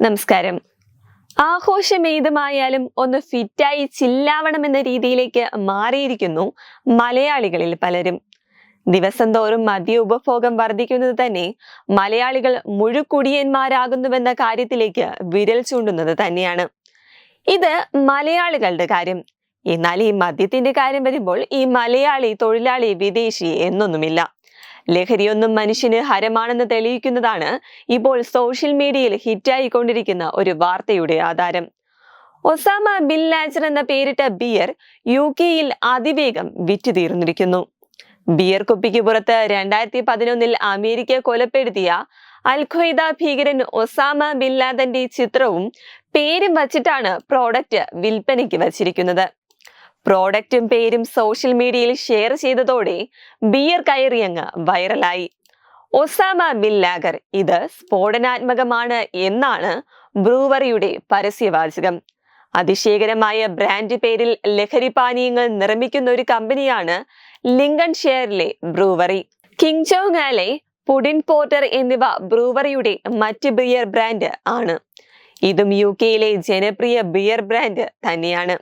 നമസ്കാരം. ആഘോഷം ഏതുമായാലും ഒന്ന് ഫിറ്റായി ചില്ലാവണമെന്ന രീതിയിലേക്ക് മാറിയിരിക്കുന്നു മലയാളികളിൽ പലരും. ദിവസം തോറും മദ്യ ഉപഭോഗം വർദ്ധിക്കുന്നത് തന്നെ മലയാളികൾ മുഴുക്കുടിയന്മാരാകുന്നുവെന്ന കാര്യത്തിലേക്ക് വിരൽ ചൂണ്ടുന്നത് തന്നെയാണ്. ഇത് മലയാളികളുടെ കാര്യം. എന്നാൽ ഈ മദ്യത്തിന്റെ കാര്യം വരുമ്പോൾ ഈ മലയാളി തൊഴിലാളി വിദേശി എന്നൊന്നുമില്ല. ലഹരിയൊന്നും മനുഷ്യന് ഹരമാണെന്ന് തെളിയിക്കുന്നതാണ് ഇപ്പോൾ സോഷ്യൽ മീഡിയയിൽ ഹിറ്റായിക്കൊണ്ടിരിക്കുന്ന ഒരു വാർത്തയുടെ ആധാരം. ഒസാമ ബിൻ ലാജർ എന്ന പേരിട്ട ബിയർ യു കെയിൽ അതിവേഗം വിറ്റുതീർന്നിരിക്കുന്നു. ബിയർ കുപ്പിക്ക് പുറത്ത് രണ്ടായിരത്തി പതിനൊന്നിൽ അമേരിക്ക കൊലപ്പെടുത്തിയ അൽ ഖ്വയ്ദ ഭീകരൻ ഒസാമ ബിൻ ലാദന്റെ ചിത്രവും പേരും വച്ചിട്ടാണ് പ്രോഡക്റ്റ് വിൽപ്പനയ്ക്ക് വച്ചിരിക്കുന്നത്. പ്രോഡക്റ്റും പേരും സോഷ്യൽ മീഡിയയിൽ ഷെയർ ചെയ്തതോടെ ബിയർ കയറിയങ്ങ് വൈറലായി. ഒസാമ ബിൻ ലാഗർ ഇത് സ്ഫോടനാത്മകമാണ് എന്നാണ് ബ്രൂവറിയുടെ പരസ്യവാചകം. അതിശയകരമായ ബ്രാൻഡ് പേരിൽ ലഹരി പാനീയങ്ങൾ നിർമ്മിക്കുന്ന ഒരു കമ്പനിയാണ് ലിങ്കൺ ഷെയറിലെ ബ്രൂവറി. കിങ് ചോങ്ങാലെ പുഡിൻ പോർട്ടർ എന്നിവ ബ്രൂവറിയുടെ മറ്റ് ബിയർ ബ്രാൻഡ് ആണ്. ഇതും യു കെയിലെ ജനപ്രിയ ബിയർ ബ്രാൻഡ് തന്നെയാണ്.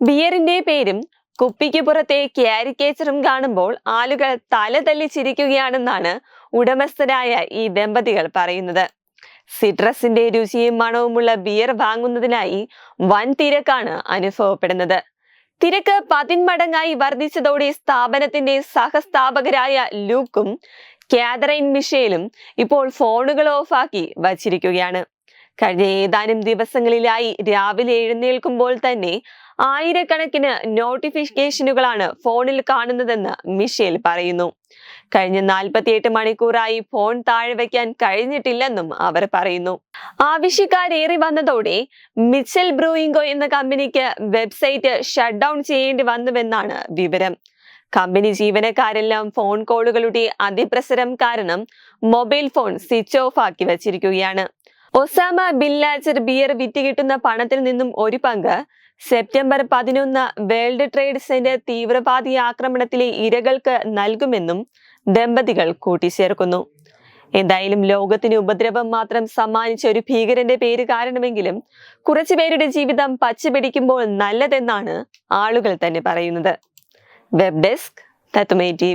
ബിയറിന്റെ പേരും കുപ്പിക്ക് പുറത്തെ ക്യാരിക്കേച്ചറും കാണുമ്പോൾ ആളുകൾ തല തല്ലി ചിരിക്കുകയാണെന്നാണ് ഉടമസ്ഥരായ ഈ ദമ്പതികൾ പറയുന്നത്. സിട്രസിന്റെ രുചിയും മണവുമുള്ള ബിയർ വാങ്ങുന്നതിനായി വൻ തിരക്കാണ് അനുഭവപ്പെടുന്നത്. തിരക്ക് പതിന്മടങ്ങായി വർദ്ധിച്ചതോടെ സ്ഥാപനത്തിന്റെ സഹസ്ഥാപകരായ ലൂക്കും കാതറൈൻ മിഷേലും ഇപ്പോൾ ഫോണുകൾ ഓഫാക്കി വച്ചിരിക്കുകയാണ്. കഴിഞ്ഞ ഏതാനും ദിവസങ്ങളിലായി രാവിലെ എഴുന്നേൽക്കുമ്പോൾ തന്നെ ആയിരക്കണക്കിന് നോട്ടിഫിക്കേഷനുകളാണ് ഫോണിൽ കാണുന്നതെന്ന് മിഷേൽ പറയുന്നു. കഴിഞ്ഞ നാൽപ്പത്തിയെട്ട് മണിക്കൂറായി ഫോൺ താഴെ വയ്ക്കാൻ കഴിഞ്ഞിട്ടില്ലെന്നും അവർ പറയുന്നു. ആവശ്യക്കാരേറി വന്നതോടെ മിച്ചൽ ബ്രൂയിങ്കോ എന്ന കമ്പനിക്ക് വെബ്സൈറ്റ് ഷട്ട് ഡൗൺ ചെയ്യേണ്ടി വന്നുവെന്നാണ് വിവരം. കമ്പനി ജീവനക്കാരെല്ലാം ഫോൺ കോളുകളുടെ അതിപ്രസരം കാരണം മൊബൈൽ ഫോൺ സ്വിച്ച് ഓഫ് ആക്കി വച്ചിരിക്കുകയാണ്. ഒസാമ ബില്ലാജർ ബിയർ വിറ്റ് കിട്ടുന്ന പണത്തിൽ നിന്നും ഒരു പങ്ക്. സെപ്റ്റംബർ പതിനൊന്ന് വേൾഡ് ട്രേഡ് സെന്റർ തീവ്രവാദി ആക്രമണത്തിലെ ഇരകൾക്ക് നൽകുമെന്നും ദമ്പതികൾ കൂട്ടിച്ചേർക്കുന്നു. എന്തായാലും ലോകത്തിന് ഉപദ്രവം മാത്രം സമ്മാനിച്ച ഒരു ഭീകരന്റെ പേര് കാരണമെങ്കിലും കുറച്ചു പേരുടെ ജീവിതം പച്ചപിടിക്കുമ്പോൾ നല്ലതെന്നാണ് ആളുകൾ തന്നെ പറയുന്നത്. Web desk തത്തുമേ T